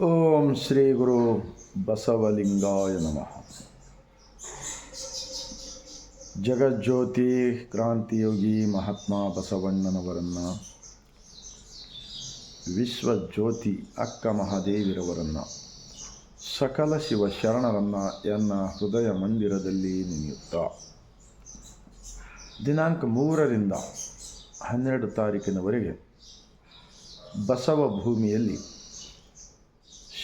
ಓಂ ಶ್ರೀ ಗುರು ಬಸವಲಿಂಗಾಯ ನಮಃ. ಜಗಜ್ಯೋತಿ ಕ್ರಾಂತಿಯೋಗಿ ಮಹಾತ್ಮ ಬಸವಣ್ಣನವರನ್ನು, ವಿಶ್ವಜ್ಯೋತಿ ಅಕ್ಕ ಮಹಾದೇವಿರವರನ್ನು, ಸಕಲ ಶಿವ ಶರಣರನ್ನು ಎನ್ನ ಹೃದಯ ಮಂದಿರದಲ್ಲಿ ನೆನೆಯುತ್ತಾ. ದಿನಾಂಕ ಮೂರರಿಂದ ಹನ್ನೆರಡು ತಾರೀಕಿನವರೆಗೆ ಬಸವ ಭೂಮಿಯಲ್ಲಿ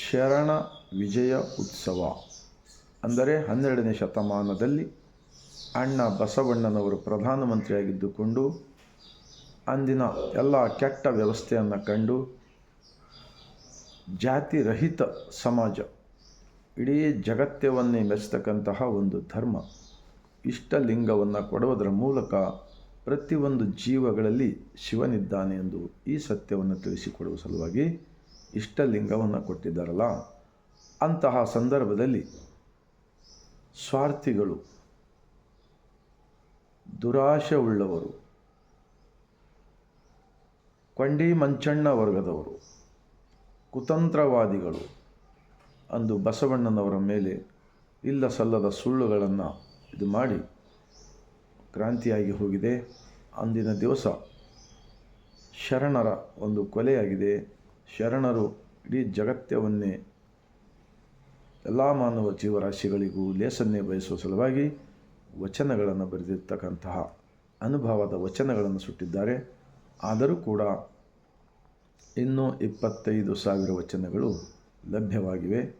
ಶರಣ ವಿಜಯ ಉತ್ಸವ. ಅಂದರೆ ಹನ್ನೆರಡನೇ ಶತಮಾನದಲ್ಲಿ ಅಣ್ಣ ಬಸವಣ್ಣನವರು ಪ್ರಧಾನಮಂತ್ರಿಯಾಗಿದ್ದುಕೊಂಡು ಅಂದಿನ ಎಲ್ಲ ಕೆಟ್ಟ ವ್ಯವಸ್ಥೆಯನ್ನು ಕಂಡು ಜಾತಿರಹಿತ ಸಮಾಜ, ಇಡೀ ಜಗತ್ತವನ್ನೇ ಮೆಚ್ಚತಕ್ಕಂತಹ ಒಂದು ಧರ್ಮ, ಇಷ್ಟಲಿಂಗವನ್ನು ಕೊಡುವುದರ ಮೂಲಕ ಪ್ರತಿಯೊಂದು ಜೀವಗಳಲ್ಲಿ ಶಿವನಿದ್ದಾನೆ ಎಂದು ಈ ಸತ್ಯವನ್ನು ತಿಳಿಸಿಕೊಡುವ ಸಲುವಾಗಿ ಇಷ್ಟಲಿಂಗವನ್ನು ಕೊಟ್ಟಿದ್ದಾರಲ್ಲ, ಅಂತಹ ಸಂದರ್ಭದಲ್ಲಿ ಸ್ವಾರ್ಥಿಗಳು ದುರಾಶೆ ಉಳ್ಳವರು ಕೊಂಡಿ ಮಂಚಣ್ಣ ವರ್ಗದವರು, ಕುತಂತ್ರವಾದಿಗಳು ಅಂದು ಬಸವಣ್ಣನವರ ಮೇಲೆ ಇಲ್ಲ ಸಲ್ಲದ ಸುಳ್ಳುಗಳನ್ನು ಇದು ಮಾಡಿ ಕ್ರಾಂತಿಯಾಗಿ ಹೋಗಿದೆ. ಅಂದಿನ ದಿವಸ ಶರಣರ ಒಂದು ಕೊಲೆಯಾಗಿದೆ. ಶರಣರು ಇಡೀ ಜಗತ್ತವನ್ನೇ ಎಲ್ಲ ಮಾನವ ಜೀವರಾಶಿಗಳಿಗೂ ಲೇಸನ್ನೇ ಬಯಸುವ ಸಲುವಾಗಿ ವಚನಗಳನ್ನು ಬರೆದಿರ್ತಕ್ಕಂತಹ ಅನುಭವದ ವಚನಗಳನ್ನು ಸುಟ್ಟಿದ್ದಾರೆ. ಆದರೂ ಕೂಡ ಇನ್ನೂ ಇಪ್ಪತ್ತೈದು ಸಾವಿರ ವಚನಗಳು ಲಭ್ಯವಾಗಿವೆ.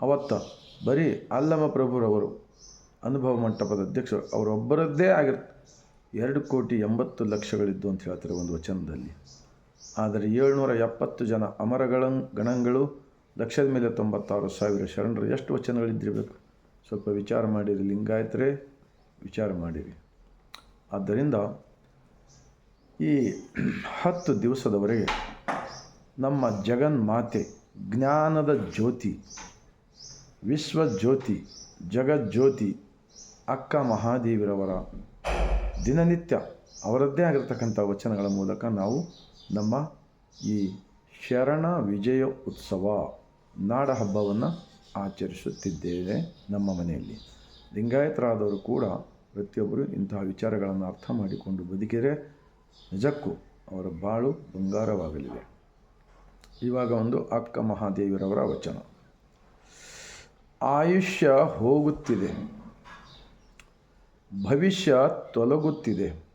ಅವತ್ತ ಬರೀ ಅಲ್ಲಮ ಪ್ರಭುರವರು, ಅನುಭವ ಮಂಟಪದ ಅಧ್ಯಕ್ಷರು, ಅವರೊಬ್ಬರದ್ದೇ ಆಗಿರ್, ಎರಡು ಕೋಟಿ ಎಂಬತ್ತು ಲಕ್ಷಗಳಿದ್ದು ಅಂತ ಹೇಳ್ತಾರೆ ಒಂದು ವಚನದಲ್ಲಿ. ಆದರೆ ಏಳ್ನೂರ ಎಪ್ಪತ್ತು ಜನ ಅಮರಗಳ ಗಣಗಳು ಲಕ್ಷದ ಮೇಲೆ ತೊಂಬತ್ತಾರು ಸಾವಿರ ಶರಣರು. ಎಷ್ಟು ವಚನಗಳಿದ್ದಿರಬೇಕು? ಸ್ವಲ್ಪ ವಿಚಾರ ಮಾಡಿರಿ ಲಿಂಗಾಯತರೇ, ವಿಚಾರ ಮಾಡಿರಿ. ಆದ್ದರಿಂದ ಈ ಹತ್ತು ದಿವಸದವರೆಗೆ ನಮ್ಮ ಜಗನ್ಮಾತೆ ಜ್ಞಾನದ ಜ್ಯೋತಿ, ವಿಶ್ವಜ್ಯೋತಿ, ಜಗಜ್ಯೋತಿ, ಅಕ್ಕ ಮಹಾದೇವಿರವರ ದಿನನಿತ್ಯ ಅವರದ್ದೇ ಆಗಿರತಕ್ಕಂಥ ವಚನಗಳ ಮೂಲಕ ನಾವು ನಮ್ಮ ಈ ಶರಣ ವಿಜಯ ಉತ್ಸವ ನಾಡ ಹಬ್ಬವನ್ನು ಆಚರಿಸುತ್ತಿದ್ದೇವೆ ನಮ್ಮ ಮನೆಯಲ್ಲಿ. ಲಿಂಗಾಯತರಾದವರು ಕೂಡ ಪ್ರತಿಯೊಬ್ಬರು ಇಂತಹ ವಿಚಾರಗಳನ್ನು ಅರ್ಥ ಮಾಡಿಕೊಂಡು ಬದುಕಿದರೆ ನಿಜಕ್ಕೂ ಅವರ ಬಾಳು ಬಂಗಾರವಾಗಲಿದೆ. ಇವಾಗ ಒಂದು ಅಕ್ಕ ಮಹಾದೇವಿರವರ ವಚನ. ಆಯುಷ್ಯ ಹೋಗುತ್ತಿದೆ, ಭವಿಷ್ಯ ತೊಲಗುತ್ತಿದೆ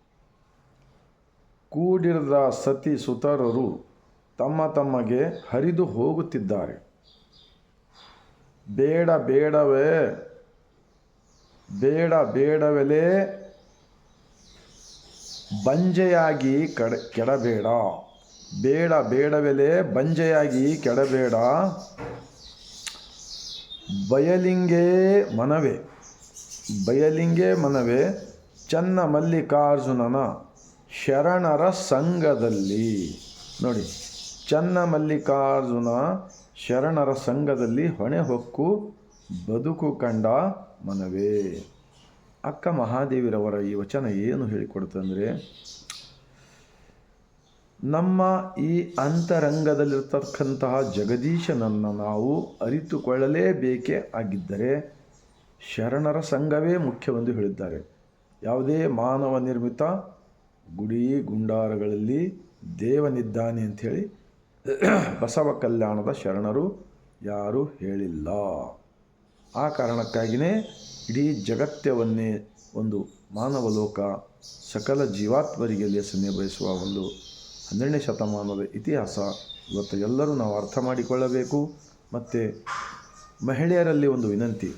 ಕೂಡಿರದ ಸತಿ ಸುತರರು ತಮ್ಮ ತಮಗೆ ಹರಿದು ಹೋಗುತ್ತಿದ್ದಾರೆ. ಬೇಡ, ಬೇಡವೇ, ಬೇಡ, ಬೇಡವೆಲೇ, ಬಂಜೆಯಾಗಿ ಕಡ, ಕೆಡಬೇಡ. ಬೇಡ, ಬೇಡವೆಲೆ, ಬಂಜೆಯಾಗಿ ಕೆಡಬೇಡ. ಬಯಲಿಂಗೇ ಮನವೇ ಬಯಲಿಂಗೇ ಮನವೇ, ಚನ್ನ ಮಲ್ಲಿಕಾರ್ಜುನನ ಶರಣರ ಸಂಘದಲ್ಲಿ. ನೋಡಿ ಚನ್ನ ಮಲ್ಲಿಕಾರ್ಜುನ ಶರಣರ ಸಂಘದಲ್ಲಿ ಹೊಣೆ ಹೊಕ್ಕು, ಬದುಕು ಕಂಡ ಮನವೇ. ಅಕ್ಕ ಮಹಾದೇವಿರವರ ಈ ವಚನ ಏನು ಹೇಳಿಕೊಡ್ತಂದರೆ ನಮ್ಮ ಈ ಅಂತರಂಗದಲ್ಲಿರ್ತಕ್ಕಂತಹ ಜಗದೀಶನನ್ನು ನಾವು ಅರಿತುಕೊಳ್ಳಲೇಬೇಕೇ ಆಗಿದ್ದರೆ, ಶರಣರ ಸಂಘವೇ ಮುಖ್ಯವೆಂದು ಹೇಳಿದ್ದಾರೆ. ಯಾವುದೇ ಮಾನವ ನಿರ್ಮಿತ ಗುಡಿ ಗುಂಡಾರಗಳಲ್ಲಿ ದೇವನಿದ್ದಾನೆ ಅಂಥೇಳಿ ಬಸವ ಕಲ್ಯಾಣದ ಶರಣರು ಯಾರೂ ಹೇಳಿಲ್ಲ. ಆ ಕಾರಣಕ್ಕಾಗಿಯೇ ಇಡೀ ಜಗತ್ಯವನ್ನೇ ಒಂದು ಮಾನವ ಲೋಕ ಸಕಲ ಜೀವಾತ್ಮರಿಗೆ ಲೇಸನ್ನೇ ಬಯಸುವ ಒಂದು ಹನ್ನೆರಡನೇ ಶತಮಾನದ ಇತಿಹಾಸ ಇವತ್ತು ಎಲ್ಲರೂ ನಾವು ಅರ್ಥ ಮಾಡಿಕೊಳ್ಳಬೇಕು. ಮತ್ತು ಮಹಿಳೆಯರಲ್ಲಿ ಒಂದು ವಿನಂತಿ,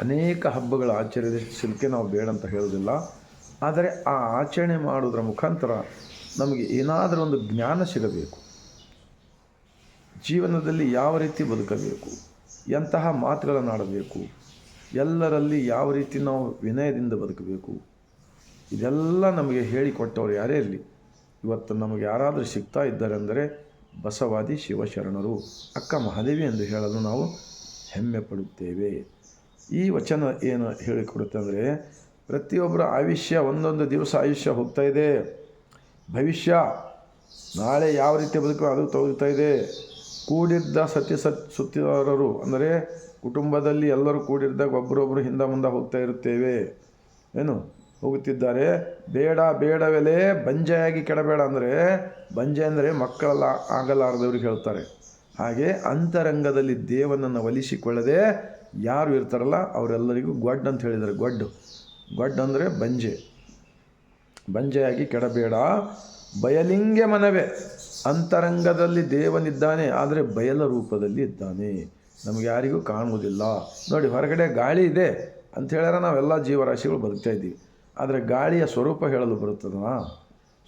ಅನೇಕ ಹಬ್ಬಗಳ ಆಚರಿಸಲಿಕ್ಕೆ ನಾವು ಬೇಡ ಅಂತ ಹೇಳೋದಿಲ್ಲ ಆದರೆ ಆ ಆಚರಣೆ ಮಾಡೋದ್ರ ಮುಖಾಂತರ ನಮಗೆ ಏನಾದರೂ ಒಂದು ಜ್ಞಾನ ಸಿಗಬೇಕು. ಜೀವನದಲ್ಲಿ ಯಾವ ರೀತಿ ಬದುಕಬೇಕು? ಎಂತಹ ಮಾತುಗಳನ್ನಾಡಬೇಕು ಎಲ್ಲರಲ್ಲಿ ಯಾವ ರೀತಿ ನಾವು ವಿನಯದಿಂದ ಬದುಕಬೇಕು? ಇದೆಲ್ಲ ನಮಗೆ ಹೇಳಿಕೊಟ್ಟವರು ಯಾರೇ ಇರಲಿ, ಇವತ್ತು ನಮಗೆ ಯಾರಾದರೂ ಸಿಗ್ತಾ ಇದ್ದಾರೆ ಅಂದರೆ ಬಸವಾದಿ ಶಿವಶರಣರು, ಅಕ್ಕ ಮಹಾದೇವಿ ಎಂದು ಹೇಳಲು ನಾವು ಹೆಮ್ಮೆ ಪಡುತ್ತೇವೆ. ಈ ವಚನ ಏನು ಹೇಳಿಕೊಡುತ್ತೆ ಅಂದರೆ ಪ್ರತಿಯೊಬ್ಬರ ಆಯುಷ್ಯ, ಒಂದೊಂದು ದಿವಸ ಆಯುಷ್ಯ ಹೋಗ್ತಾ ಇದೆ. ಭವಿಷ್ಯ ನಾಳೆ ಯಾವ ರೀತಿ ಬದುಕು ಅದು ತೋರ್ತಾ ಇದೆ. ಕೂಡಿದ್ದ ಸತ್ಯ ಸತ್ ಸುತ್ತಿದಾರರು ಅಂದರೆ ಕುಟುಂಬದಲ್ಲಿ ಎಲ್ಲರೂ ಕೂಡಿದ್ದಾಗ ಒಬ್ಬರೊಬ್ಬರು ಹಿಂದೆ ಮುಂದೆ ಹೋಗ್ತಾ ಇರುತ್ತೇವೆ. ಏನು? ಹೋಗುತ್ತಿದ್ದಾರೆ. ಬೇಡ, ಬೇಡವೆಲೆ ಬಂಜೆಯಾಗಿ ಕೆಡಬೇಡ ಅಂದರೆ, ಬಂಜೆ ಅಂದರೆ ಮಕ್ಕಳೆಲ್ಲ, ಆಗಲಾರದವ್ರಿಗೆ ಹೇಳ್ತಾರೆ. ಹಾಗೆ ಅಂತರಂಗದಲ್ಲಿ ದೇವನನ್ನು ಒಲಿಸಿಕೊಳ್ಳದೆ ಯಾರು ಇರ್ತಾರಲ್ಲ, ಅವರೆಲ್ಲರಿಗೂ ಗೊಡ್ಡು ಅಂತ ಹೇಳಿದ್ದಾರೆ, ಗೊಡ್ಡು. ಗೊಡ್ಡು ಅಂದರೆ ಬಂಜೆ. ಬಂಜೆಯಾಗಿ ಕೆಡಬೇಡ. ಬಯಲಿಂಗೆ ಮನವೇ. ಅಂತರಂಗದಲ್ಲಿ ದೇವನಿದ್ದಾನೆ, ಆದರೆ ಬಯಲ ರೂಪದಲ್ಲಿ ಇದ್ದಾನೆ. ನಮಗೆ ಯಾರಿಗೂ ಕಾಣುವುದಿಲ್ಲ. ನೋಡಿ, ಹೊರಗಡೆ ಗಾಳಿ ಇದೆ ಅಂತ ನಾವೆಲ್ಲ ಜೀವರಾಶಿಗಳು ಬದುಕ್ತಾ ಇದ್ದೀವಿ. ಆದರೆ ಗಾಳಿಯ ಸ್ವರೂಪ ಹೇಳಲು ಬರುತ್ತದನಾ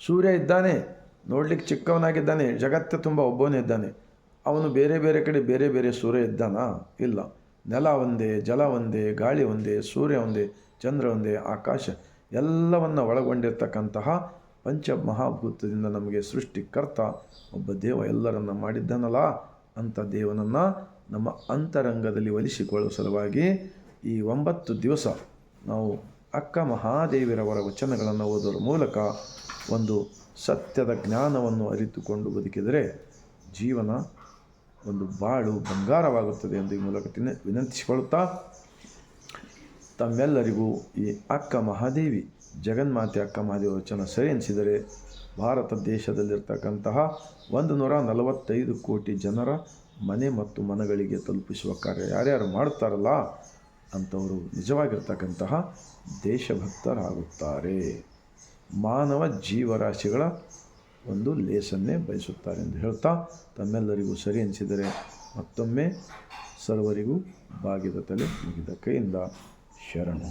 ಸೂರ್ಯ ಇದ್ದಾನೆ, ನೋಡ್ಲಿಕ್ಕೆ ಚಿಕ್ಕವನಾಗಿದ್ದಾನೆ, ಜಗತ್ತು ತುಂಬ ಒಬ್ಬನೇ ಇದ್ದಾನೆ. ಅವನು ಬೇರೆ ಬೇರೆ ಕಡೆ ಬೇರೆ ಬೇರೆ ಸೂರ್ಯ ಇದ್ದಾನಾ? ಇಲ್ಲ. ನೆಲ ಒಂದೇ, ಜಲ ಒಂದೇ, ಗಾಳಿ ಒಂದೇ, ಸೂರ್ಯ ಒಂದೇ. ಚಂದ್ರ ಒಂದೇ ಆಕಾಶ ಎಲ್ಲವನ್ನು ಒಳಗೊಂಡಿರ್ತಕ್ಕಂತಹ ಪಂಚಮಹಾಭೂತದಿಂದ ನಮಗೆ ಸೃಷ್ಟಿಕರ್ತ ಒಬ್ಬ ದೇವ ಎಲ್ಲರನ್ನ ಮಾಡಿದ್ದಾನಲ್ಲ ಅಂಥ ದೇವನನ್ನು ನಮ್ಮ ಅಂತರಂಗದಲ್ಲಿ ಒಲಿಸಿಕೊಳ್ಳುವ ಸಲುವಾಗಿ ಈ ಒಂಬತ್ತು ದಿವಸ ನಾವು ಅಕ್ಕ ಮಹಾದೇವಿರವರ ವಚನಗಳನ್ನು ಓದುವ ಮೂಲಕ ಒಂದು ಸತ್ಯದ ಜ್ಞಾನವನ್ನು ಅರಿತುಕೊಂಡು ಬದುಕಿದರೆ ಜೀವನ ಒಂದು ಬಾಳು ಬಂಗಾರವಾಗುತ್ತದೆ ಎಂದು ಈ ಮೂಲಕ ವಿನಂತಿಸಿಕೊಳ್ಳುತ್ತಾ ತಮ್ಮೆಲ್ಲರಿಗೂ ಈ ಅಕ್ಕ ಮಹಾದೇವಿ, ಜಗನ್ಮಾತೆ ಅಕ್ಕ ಮಹಾದೇವಿ ವಚನ ಸರಿ ಅನಿಸಿದರೆ ಭಾರತ ದೇಶದಲ್ಲಿರ್ತಕ್ಕಂತಹ ಒಂದು ನೂರ ನಲವತ್ತೈದು ಕೋಟಿ ಜನರ ಮನೆ ಮತ್ತು ಮನಗಳಿಗೆ ತಲುಪಿಸುವ ಕಾರ್ಯ ಯಾರ್ಯಾರು ಮಾಡ್ತಾರಲ್ಲ ಅಂಥವರು ನಿಜವಾಗಿರ್ತಕ್ಕಂತಹ ದೇಶಭಕ್ತರಾಗುತ್ತಾರೆ. ಮಾನವ ಜೀವರಾಶಿಗಳ ಒಂದು ಲೇಸನ್ನೇ ಬಯಸುತ್ತಾರೆ ಎಂದು ಹೇಳ್ತಾ ತಮ್ಮೆಲ್ಲರಿಗೂ ಸರಿ ಅನಿಸಿದರೆ ಮತ್ತೊಮ್ಮೆ ಸರ್ವರಿಗೂ ಬಾಗಿದ ತಲೆ ಮುಗಿದ ಕೈಯಿಂದ ಶರಣು